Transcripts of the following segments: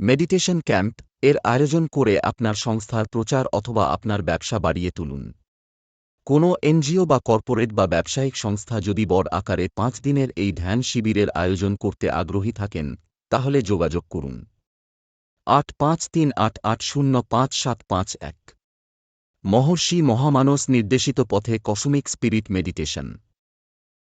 Meditation camp এর আয়োজন করে আপনার সংস্থার প্রচার অথবা আপনার ব্যবসা বাড়িয়ে তুলুন। কোনো এনজিও বা কর্পোরেট বা ব্যবসায়িক সংস্থা যদি বড় আকারে পাঁচ দিনের এই ধ্যান শিবিরের আয়োজন করতে আগ্রহী থাকেন, তাহলে যোগাযোগ করুন। আট পাঁচ তিন আট আট শূন্য পাঁচ সাত পাঁচ এক। মহর্ষি মহামানস নির্দেশিত পথে কসমিক স্পিরিট মেডিটেশন।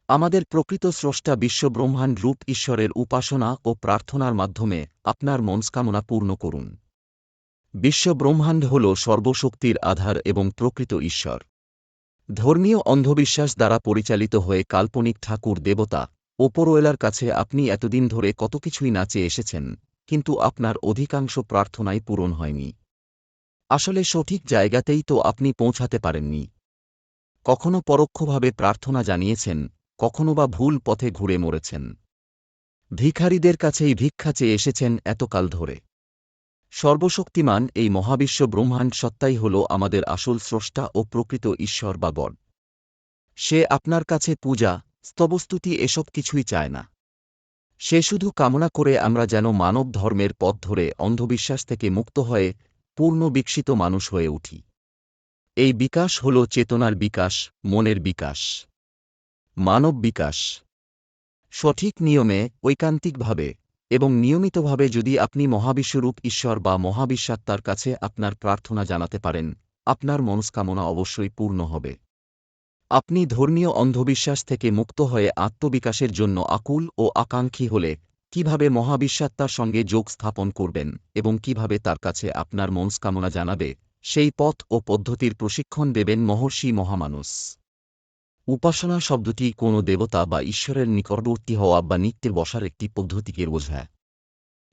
আমাদের প্রকৃত স্রষ্টা বিশ্বব্রহ্মাণ্ড রূপ ঈশ্বরের উপাসনা ও প্রার্থনার মাধ্যমে আপনার মনস্কামনা পূর্ণ করুন। বিশ্বব্রহ্মাণ্ড হল সর্বশক্তির আধার এবং প্রকৃত ঈশ্বর। ধর্মীয় অন্ধবিশ্বাস দ্বারা পরিচালিত হয়ে কাল্পনিক ঠাকুর দেবতা ওপরওয়েলার কাছে আপনি এতদিন ধরে কত কিছুই নাচে এসেছেন, কিন্তু আপনার অধিকাংশ প্রার্থনাই পূরণ হয়নি। আসলে সঠিক জায়গাতেই তো আপনি পৌঁছাতে পারেননি। কখনো পরোক্ষভাবে প্রার্থনা জানিয়েছেন কখনো বা ভুল পথে ঘুরে মরেছেন। ভিখারীদের কাছেই ভিক্ষা চেয়ে এসেছেন এতকাল ধরে। সর্বশক্তিমান এই মহাবিশ্ব ব্রহ্মাণ্ড সত্তাই হল আমাদের আসল স্রষ্টা ও প্রকৃত ঈশ্বর বা বর সে আপনার কাছে পূজা, স্তবস্তুতি এসব কিছুই চায় না। সে শুধু কামনা করে আমরা যেন মানব ধর্মের পথ ধরে অন্ধবিশ্বাস থেকে মুক্ত হয়ে পূর্ণ বিকশিত মানুষ হয়ে উঠি। এই বিকাশ হল চেতনার বিকাশ, মনের বিকাশ। মানব বিকাশ। সঠিক নিয়মে, ঐকান্তিকভাবে এবং নিয়মিতভাবে যদি আপনি মহাবিশ্বরূপ ঈশ্বর বা মহাবিশ্বাত্মার কাছে আপনার প্রার্থনা জানাতে পারেন, আপনার মনস্কামনা অবশ্যই পূর্ণ হবে। আপনি ধর্মীয় অন্ধবিশ্বাস থেকে মুক্ত হয়ে আত্মবিকাশের জন্য আকুল ও আকাঙ্ক্ষী হলে কীভাবে মহাবিশ্বাত্মার সঙ্গে যোগ স্থাপন করবেন এবং কীভাবে তার কাছে আপনার মনস্কামনা জানাবে, সেই পথ ও পদ্ধতির প্রশিক্ষণ দেবেন মহর্ষি মহামানস উপাসনা শব্দটি কোনো দেবতা বা ঈশ্বরের নিকটবর্তী হওয়া বা নিত্যে বসার একটি পদ্ধতিকে বোঝায়।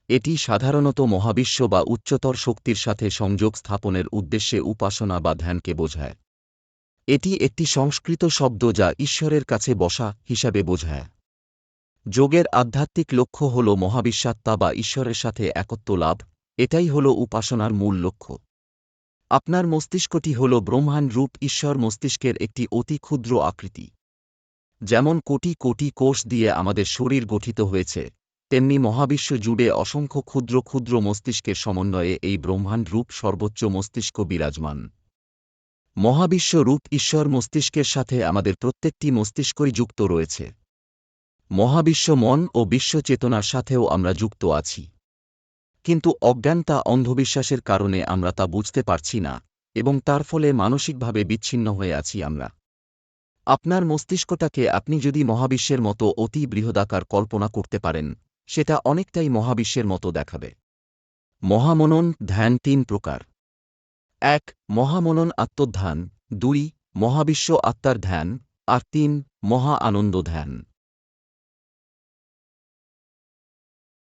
এটি সাধারণত মহাবিশ্ব বা উচ্চতর শক্তির সাথে সংযোগ স্থাপনের উদ্দেশ্যে উপাসনা বা ধ্যানকে বোঝায়। এটি একটি সংস্কৃত শব্দ যা ঈশ্বরের কাছে বসা হিসাবে বোঝায়। যোগের আধ্যাত্মিক লক্ষ্য হল মহাবিশ্বাত্মা বা ঈশ্বরের সাথে একত্ব লাভ, এটাই হল উপাসনার মূল লক্ষ্য। আপনার মস্তিষ্কটি হল ব্রহ্মাণ্ড রূপ ঈশ্বর মস্তিষ্কের একটি অতি ক্ষুদ্র আকৃতি। যেমন কোটি কোটি কোষ দিয়ে আমাদের শরীর গঠিত হয়েছে, তেমনি মহাবিশ্ব জুড়ে অসংখ্য ক্ষুদ্র ক্ষুদ্র মস্তিষ্কের সমন্বয়ে এই ব্রহ্মাণ্ড রূপ সর্বোচ্চ মস্তিষ্ক বিরাজমান। মহাবিশ্ব রূপ ঈশ্বর মস্তিষ্কের সাথে আমাদের প্রত্যেকটি মস্তিষ্কই যুক্ত রয়েছে। মহাবিশ্ব মন ও বিশ্ব চেতনার সাথেও আমরা যুক্ত আছি। কিন্তু অজ্ঞানতা অন্ধবিশ্বাসের কারণে আমরা তা বুঝতে পারছি না, এবং তার ফলে মানসিকভাবে বিচ্ছিন্ন হয়ে আছি আমরা। আপনার মস্তিষ্কটাকে আপনি যদি মহাবিশ্বের মতো অতি বৃহদাকার কল্পনা করতে পারেন, সেটা অনেকটাই মহাবিশ্বের মতো দেখাবে। মহামনন ধ্যান তিন প্রকার। এক, মহামনন আত্মধ্যান। দুই, মহাবিশ্ব আত্মার ধ্যান। আর তিন, মহা আনন্দ ধ্যান।